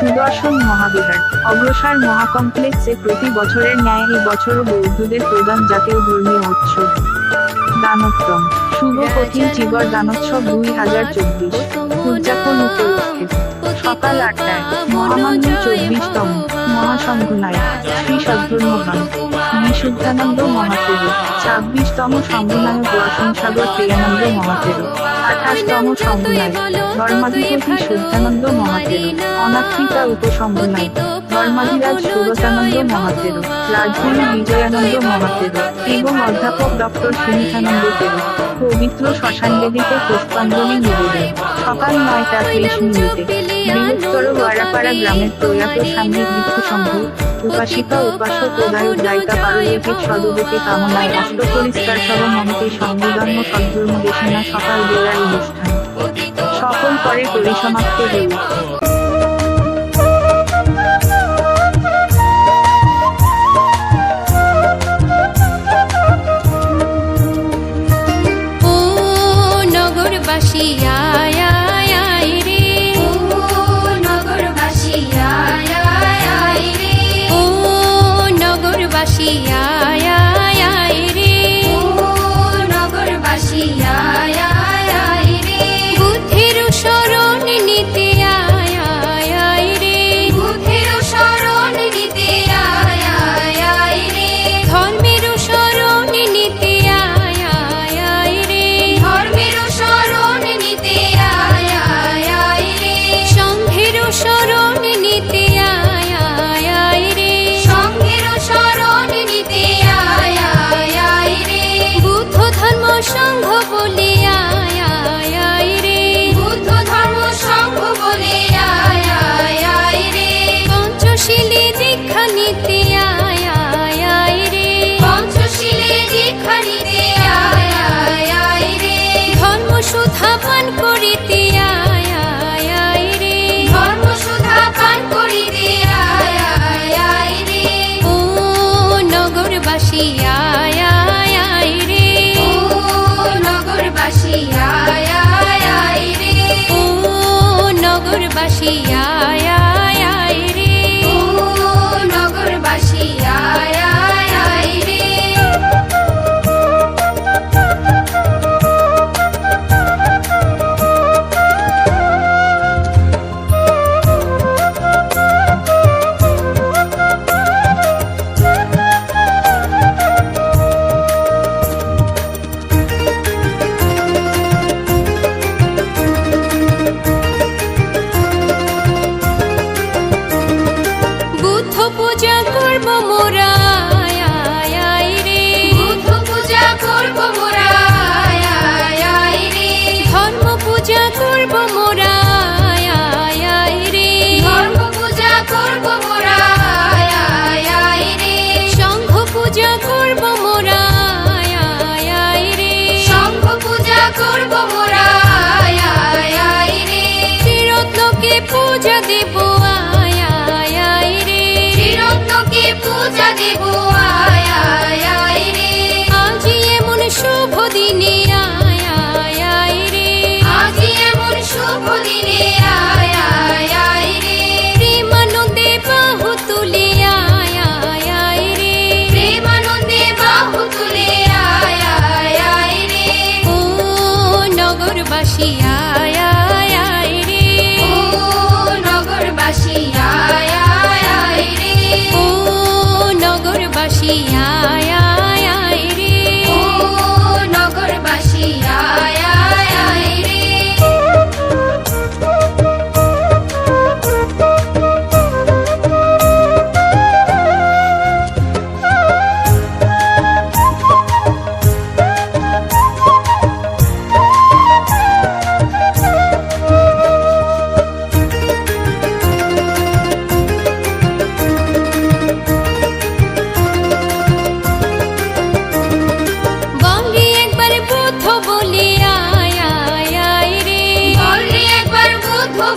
সুদর্শন মহাবিহার, অগ্রসর মহাকমপ্লেক্সে প্রতি বছরের ন্যায় এই বছরও বৌদ্ধদের প্রধান জাতীয় ধর্মীয় উৎসব। দানোত্তম, শুভ কঠিন চিবর দানোৎসব দুই হাজার চব্বিশ উদযাপন উপলক্ষে। সকাল আটটায়, মহামান্য চব্বিশতম মহাসংঘনায় শ্রী সদ্ধর্মগণ বিশুদ্ধানন্দ মহাতের ছাব্বিশতম সংঘনায়ক দর্শনসাগর প্রিয়ানন্দ মহাতের আঠাশতম ধর্মাধিপতি ধর্মাধিরাজ সুরতানন্দ রাজগুরু বিজয়ানন্দ এবং অধ্যাপক ডক্টর সুমিতানন্দ পবিত্র শ্মশানবেদিতে পুষ্পাঞ্জলি নিবেদন। সকাল নয়টা ত্রিশ মিনিটে বৃহত্তর ওয়ারাপাড়া গ্রামের প্রয়াত সংঘ উপাসিকা উপাসক কামনায় সহ মমতে সংবিধর্ম সদ্ধর্ম দেশনা সকাল বেলার সকল পরে পরিসমাপ্ত হইল ও সুধা পান করিতে আয় আয় আয় রে। ধর্ম সুধা পান করিতে আয় আয় আয় রে। ও নগরবাসী মোরা পূজা দেবো।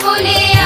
বলে